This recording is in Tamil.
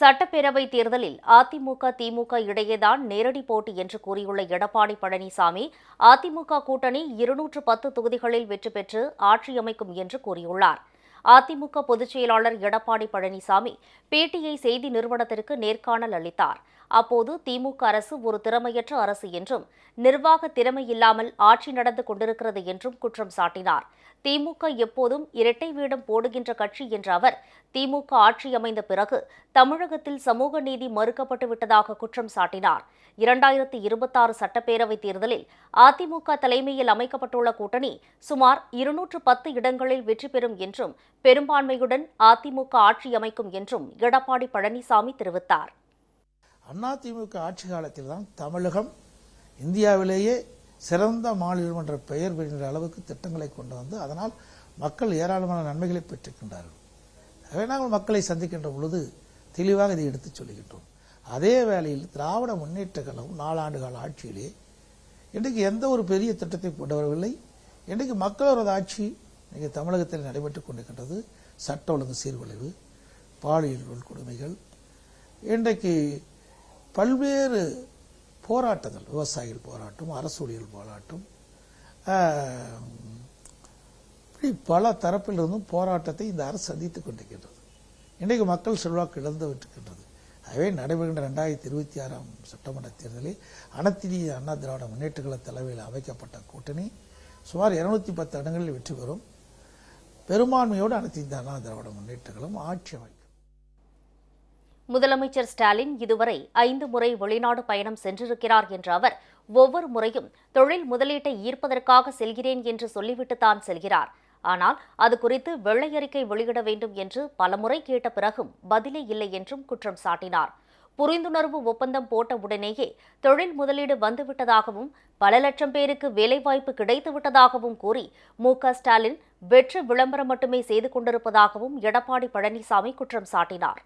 சட்டப்பேரவை தேர்தலில் அதிமுக திமுக இடையேதான் நேரடி போட்டி என்று கூறியுள்ள எடப்பாடி பழனிசாமி அதிமுக கூட்டணி இருநூற்று பத்து தொகுதிகளில் வெற்றி பெற்று ஆட்சி அமைக்கும் என்று கூறியுள்ளார். அதிமுக பொதுச்செயலாளர் எடப்பாடி பழனிசாமி பிடிஐ செய்தி நிறுவனத்திற்கு நேர்காணல் அளித்தார். அப்போது திமுக அரசு ஒரு திறமையற்ற அரசு என்றும் நிர்வாக திறமை இல்லாமல் ஆட்சி நடந்து கொண்டிருக்கிறது என்றும் குற்றம் சாட்டினார். திமுக எப்போதும் இரட்டை வேடம் போடுகின்ற கட்சி என்ற அவர் திமுக ஆட்சி அமைந்த பிறகு தமிழகத்தில் சமூக நீதி மறுக்கப்பட்டு விட்டதாக குற்றம் சாட்டினார். இரண்டாயிரத்தி இருபத்தாறு சட்டப்பேரவைத் தேர்தலில் அதிமுக தலைமையில் அமைக்கப்பட்டுள்ள கூட்டணி சுமார் இருநூற்று பத்து இடங்களில் வெற்றி பெறும் என்றும் பெரும்பான்மையுடன் அதிமுக ஆட்சி அமைக்கும் என்றும் எடப்பாடி பழனிசாமி தெரிவித்தார். அதிமுக ஆட்சி காலத்தில் தான் தமிழகம் இந்தியாவிலேயே சிறந்த மாநிலம் என்ற பெயர் பெறுகின்ற அளவுக்கு திட்டங்களை கொண்டு வந்து அதனால் மக்கள் ஏராளமான நன்மைகளை பெற்றிருக்கின்றார்கள். எனவே நாங்கள் மக்களை சந்திக்கின்ற பொழுது தெளிவாக இதை எடுத்துச் சொல்லுகின்றோம் அதே வேளையில் திராவிட முன்னேற்ற கழகம் நாலாண்டு கால ஆட்சியிலே இன்றைக்கு எந்த ஒரு பெரிய திட்டத்தை கொண்டு வரவில்லை. இன்றைக்கு மக்களோட ஆட்சி இன்றைக்கு தமிழகத்தில் நடைபெற்றுக் கொண்டிருக்கின்றது. சட்ட ஒழுங்கு சீர்குலைவு பாலியல் கொடுமைகள் இன்றைக்கு பல்வேறு போராட்டங்கள் விவசாயிகள் போராட்டம் அரசு ஊழியர்கள் போராட்டம் இப்படி பல தரப்பிலிருந்தும் போராட்டத்தை இந்த அரசு சந்தித்துக் கொண்டிருக்கின்றது. இன்றைக்கு மக்கள் செல்வாக்கு இழந்து விட்டுக்கின்றது ஆகவே நடைபெறுகின்ற ரெண்டாயிரத்தி இருபத்தி ஆறாம் சட்டமன்ற தேர்தலில் அனைத்து இந்திய அண்ணா திராவிட முன்னேற்ற கழக தலைமையில் அமைக்கப்பட்ட கூட்டணி சுமார் இருநூத்தி பத்து இடங்களில் வெற்றி பெறும். பெரும்பான்மையோடு அனைத்து இந்திய அண்ணா திராவிட முன்னேற்றங்களும் ஆட்சி அமைக்கும். முதலமைச்சர் ஸ்டாலின் இதுவரை ஐந்து முறை வெளிநாடு பயணம் சென்றிருக்கிறார் என்ற அவர் ஒவ்வொரு முறையும் தொழில் முதலீட்டை ஈர்ப்பதற்காக செல்கிறேன் என்று சொல்லிவிட்டு தான் செல்கிறார். ஆனால் அது குறித்து வெள்ளை அறிக்கை வெளியிட வேண்டும் என்று பலமுறை கேட்ட பிறகும் பதிலே இல்லை என்றும் குற்றம் சாட்டினார். புரிந்துணர்வு ஒப்பந்தம் போட்ட உடனேயே தொழில் முதலீடு வந்துவிட்டதாகவும் பல லட்சம் பேருக்கு வேலைவாய்ப்பு கிடைத்துவிட்டதாகவும் கூறி மு. க. ஸ்டாலின் வெற்று விளம்பரம் மட்டுமே செய்து கொண்டிருப்பதாகவும் எடப்பாடி பழனிசாமி குற்றம் சாட்டினார்.